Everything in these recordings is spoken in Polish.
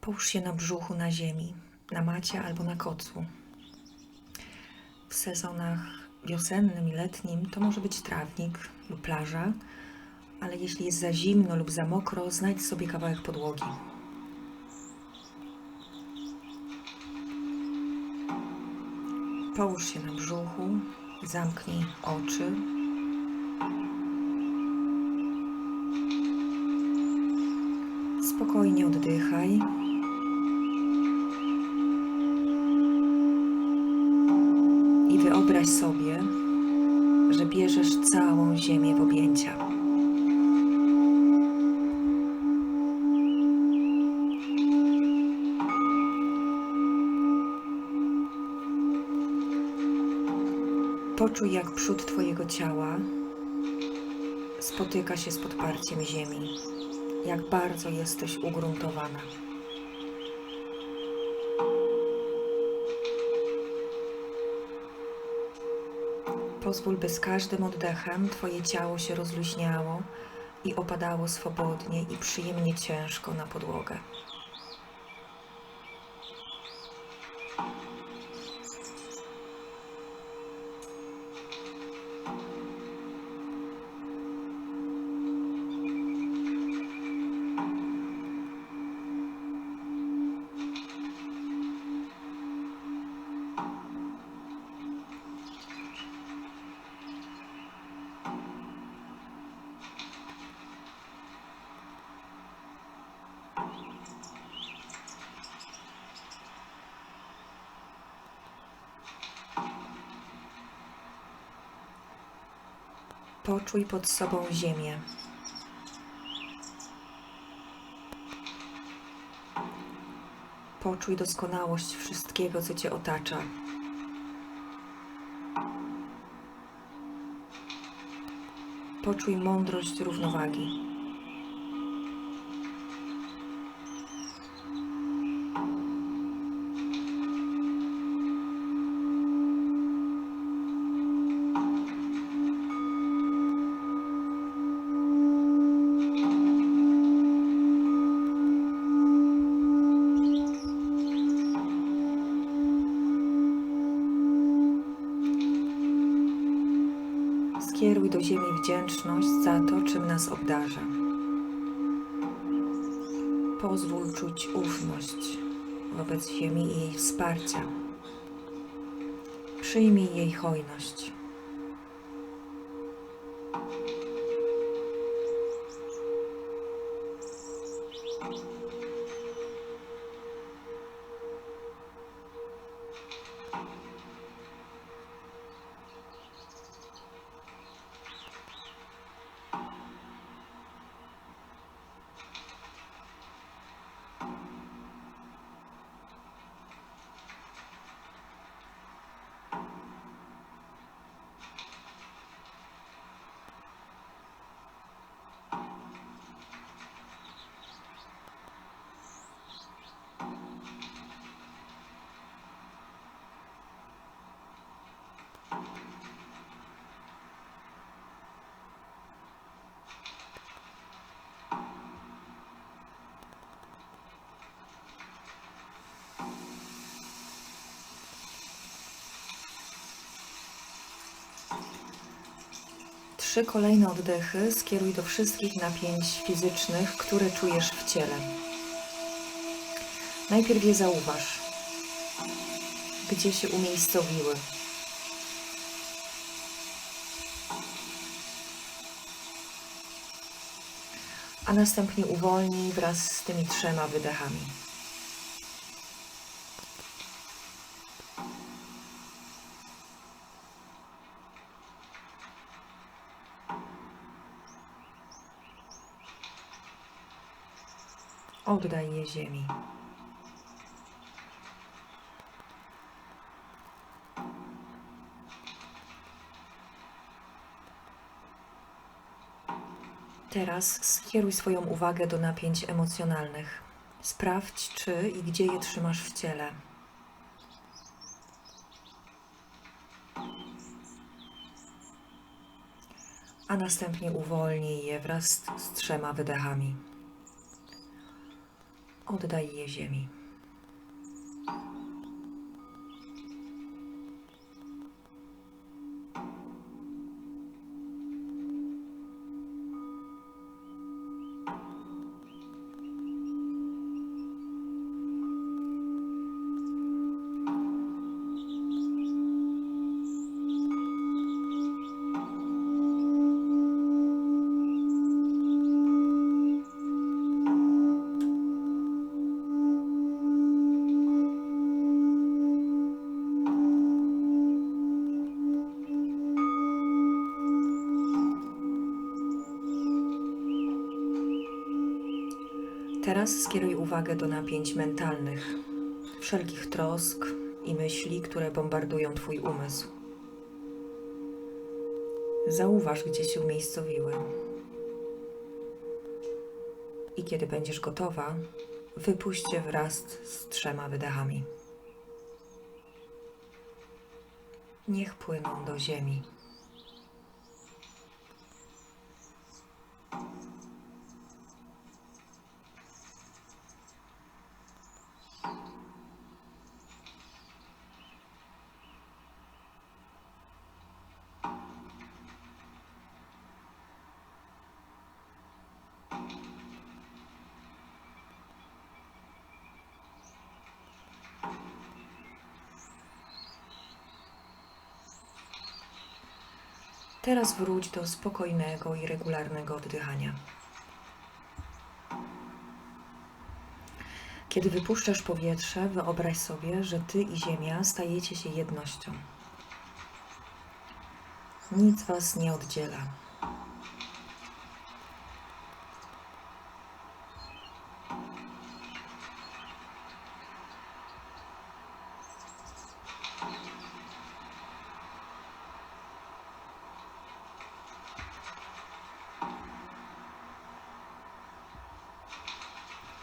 Połóż się na brzuchu na ziemi, na macie albo na kocu. W sezonach wiosennym i letnim to może być trawnik lub plaża, ale jeśli jest za zimno lub za mokro, znajdź sobie kawałek podłogi. Połóż się na brzuchu, zamknij oczy. Spokojnie oddychaj. Wyobraź sobie, że bierzesz całą ziemię w objęcia. Poczuj, jak przód Twojego ciała spotyka się z podparciem ziemi. Jak bardzo jesteś ugruntowana. Pozwól, by z każdym oddechem Twoje ciało się rozluźniało i opadało swobodnie i przyjemnie ciężko na podłogę. Poczuj pod sobą ziemię. Poczuj doskonałość wszystkiego, co Cię otacza. Poczuj mądrość równowagi. Pozwól czuć ufność wobec ziemi i jej wsparcia. Przyjmij jej hojność. Trzy kolejne oddechy skieruj do wszystkich napięć fizycznych, które czujesz w ciele. Najpierw je zauważ, gdzie się umiejscowiły. A następnie uwolnij wraz z tymi trzema wydechami. Oddaj je ziemi. Teraz skieruj swoją uwagę do napięć emocjonalnych. Sprawdź, czy i gdzie je trzymasz w ciele. A następnie uwolnij je wraz z trzema wydechami. Oddaj je Ziemi. Teraz skieruj uwagę do napięć mentalnych, wszelkich trosk i myśli, które bombardują Twój umysł. Zauważ, gdzie się umiejscowiły. I kiedy będziesz gotowa, wypuść je wraz z trzema wydechami. Niech płyną do ziemi. Teraz wróć do spokojnego i regularnego oddychania. Kiedy wypuszczasz powietrze, wyobraź sobie, że ty i Ziemia stajecie się jednością. Nic was nie oddziela.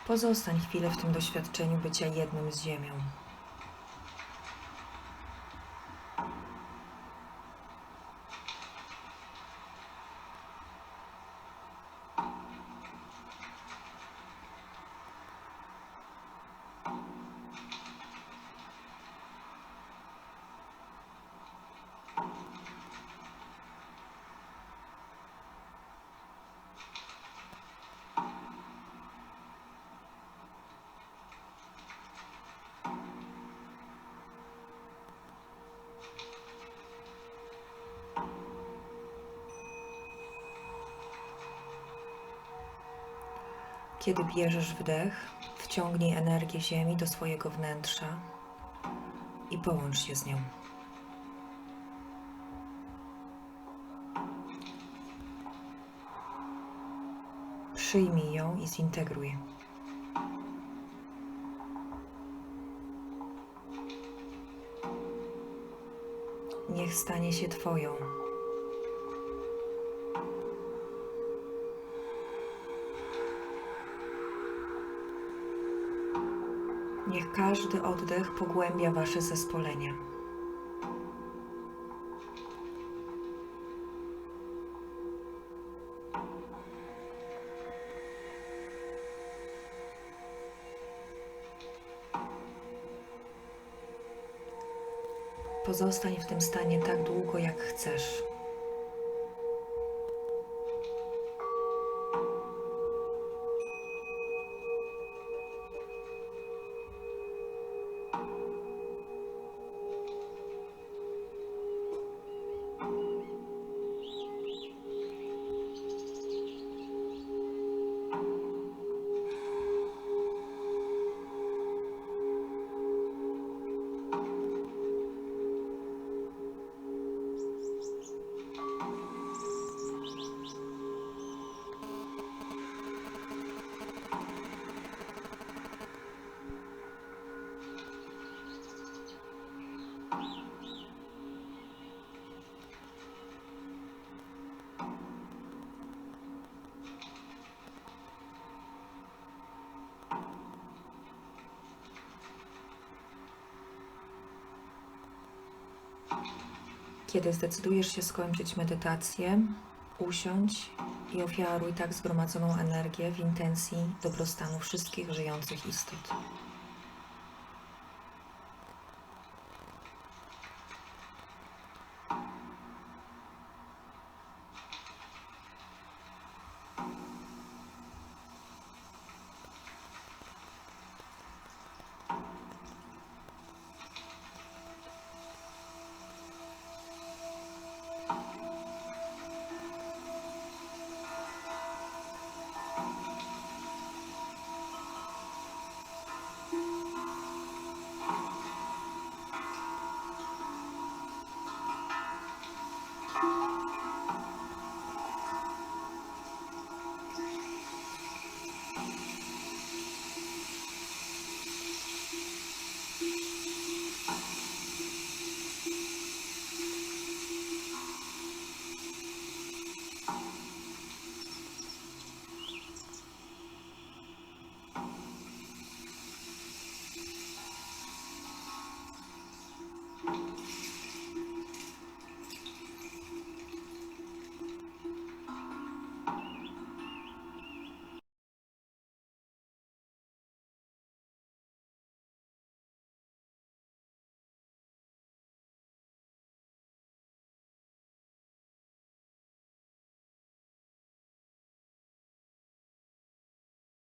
Pozostań chwilę w tym doświadczeniu bycia jednym z Ziemią. Kiedy bierzesz wdech, wciągnij energię Ziemi do swojego wnętrza i połącz się z nią. Przyjmij ją i zintegruj. Niech stanie się Twoją. Każdy oddech pogłębia Wasze zespolenie. Pozostań w tym stanie tak długo, jak chcesz. Kiedy zdecydujesz się skończyć medytację, Usiądź i ofiaruj tak zgromadzoną energię w intencji dobrostanu wszystkich żyjących istot.